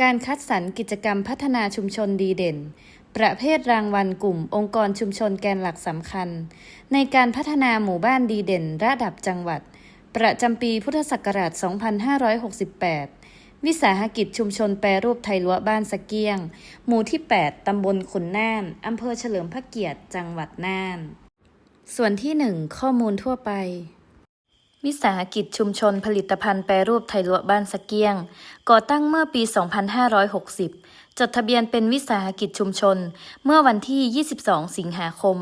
การคัดสรรกิจกรรมพัฒนาชุมชนดีเด่น ประเภทรางวัลกลุ่มองค์กรชุมชนแกนหลักสำคัญ ในการพัฒนาหมู่บ้านดีเด่นระดับจังหวัด ประจำปีพุทธศักราช 2568 วิสาหกิจชุมชนแปรรูปไทยลัวบ้านสะเกียง หมู่ที่ 8 ตำบลขุนน่าน อำเภอเฉลิมพระเกียรติ จังหวัดน่าน ส่วนที่ 1 ข้อมูลทั่วไป วิสาหกิจชุมชนผลิตภัณฑ์แปรรูปไทยลวบ้านสะเกียง ก่อตั้งเมื่อปี 2560 จดทะเบียนเป็นวิสาหกิจชุมชน เมื่อวันที่ 22 สิงหาคม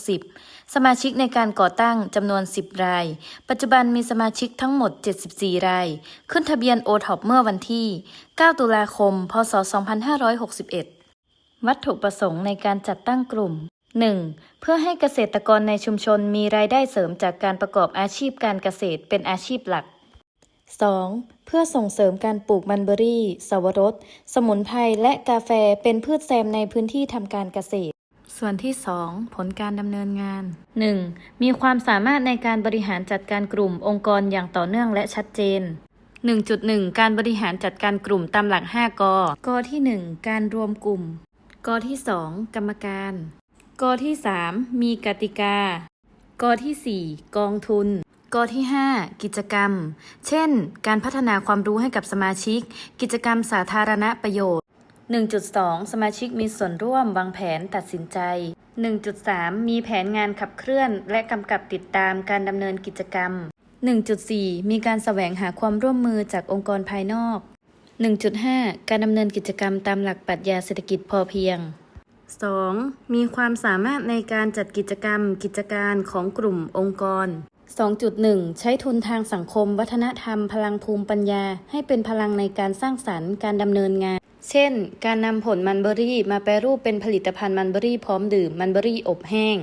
2560 สมาชิกในการก่อตั้งจำนวน 10 ราย ปัจจุบันมีสมาชิกทั้งหมด 74 ราย ขึ้นทะเบียนโอท็อปเมื่อวันที่ 9 ตุลาคม พศ 2561 วัตถุประสงค์ในการจัดตั้งกลุ่ม 1. เพื่อให้เกษตรกรในชุมชนมีรายได้เสริมจากการประกอบอาชีพการเกษตรเป็นอาชีพหลัก 2. เพื่อส่งเสริมการปลูกมันเบอรี่ สวรส สมุนไพรและกาแฟเป็นพืชแซมในพื้นที่ทำการเกษตร ส่วนที่ 2 ผลการดำเนินงาน 1. มีความสามารถในการบริหารจัดการกลุ่มองค์กรอย่างต่อเนื่องและชัดเจน 1.1 การบริหารจัดการกลุ่มตามหลัก 5กกที่ 1 การรวมกลุ่มกที่ 2 กรรมการ กที่ 3 มีกติกากที่ 4 กองทุนกที่ 5 กิจกรรม เช่น การพัฒนาความรู้ให้กับสมาชิก กิจกรรมสาธารณประโยชน์ 1.2 สมาชิกมีส่วนร่วมวางแผนตัดสินใจ 1.3 มีแผนงานขับเคลื่อน และกำกับติดตามการดำเนินกิจกรรม 1.4 มีการแสวงหาความร่วมมือจากองค์กรภายนอก 1.5 การดำเนินกิจกรรมตามหลักปรัชญาเศรษฐกิจพอเพียง 2. มีความสามารถในการจัดกิจกรรม กิจการของกลุ่มองค์กร 2.1 ใช้ทุนทางสังคม วัฒนธรรม พลังภูมิปัญญา ให้เป็นพลังในการสร้างสรรค์การดำเนินงาน เช่น การนำผลมันเบอรี่ มาแปรรูปเป็นผลิตภัณฑ์มันเบอรี่พร้อมดื่มมันเบอรี่อบแห้ง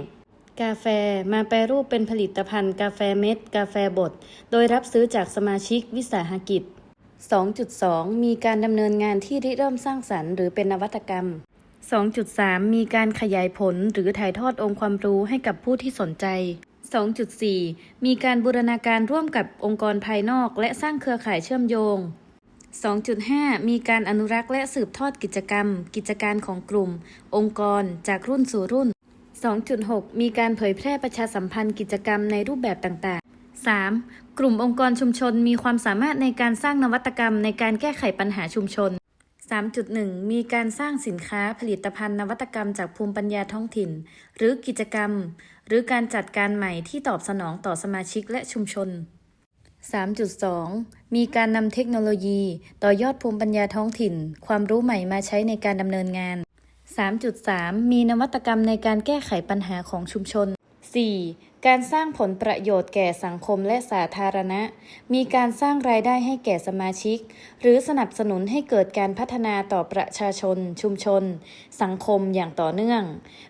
กาแฟมาแปรรูปเป็นผลิตภัณฑ์ กาแฟเม็ด กาแฟบด โดยรับซื้อจากสมาชิกวิสาหกิจ 2.2 มีการดำเนินงานที่ริเริ่มสร้างสรรค์หรือเป็นนวัตกรรม 2.3 มีการขยายผลหรือถ่ายทอดองค์ความรู้ให้กับผู้ที่สนใจ 2.4 มีการบูรณาการร่วมกับองค์กรภายนอก และสร้างเครือข่ายเชื่อมโยง 2.5 มีการอนุรักษ์และสืบทอดกิจกรรม กิจการของกลุ่ม องค์กร จากรุ่นสู่รุ่น 2.6 มีการเผยแพร่ประชาสัมพันธ์กิจกรรมในรูปแบบต่าง ๆ 3. กลุ่มองค์กรชุมชนมีความสามารถในการสร้างนวัตกรรมในการแก้ไขปัญหาชุมชน 3.1 มีการสร้างสินค้าผลิตภัณฑ์นวัตกรรมจากภูมิปัญญาท้องถิ่น หรือกิจกรรม หรือการจัดการใหม่ที่ตอบสนองต่อสมาชิกและชุมชน 3.2 มีการนำเทคโนโลยี ต่อยอดภูมิปัญญาท้องถิ่น ความรู้ใหม่มาใช้ในการดำเนินงาน 3.3 มีนวัตกรรมในการแก้ไขปัญหาของชุมชน 4. การสร้างผลประโยชน์แก่สังคมและสาธารณะ มีการสร้างรายได้ให้แก่สมาชิก หรือสนับสนุนให้เกิดการพัฒนาต่อประชาชน ชุมชน สังคมอย่างต่อเนื่อง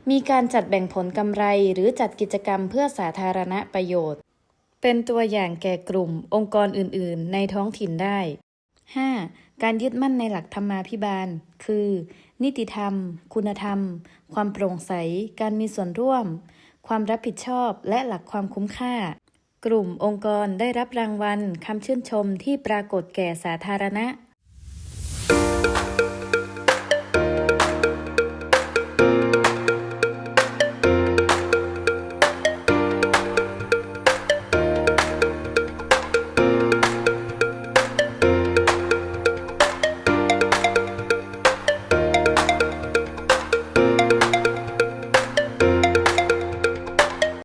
มีการจัดแบ่งผลกำไรหรือจัดกิจกรรมเพื่อสาธารณประโยชน์ เป็นตัวอย่างแก่กลุ่ม องค์กรอื่น ๆ ในท้องถิ่นได้ 5. การยึดมั่นในหลักธรรมาภิบาล คือ นิติธรรม คุณธรรม ความโปร่งใส การมีส่วนร่วม ความรับผิดชอบและหลักความคุ้มค่า กลุ่มองค์กรได้รับรางวัลคำชื่นชมที่ปรากฏแก่สาธารณะ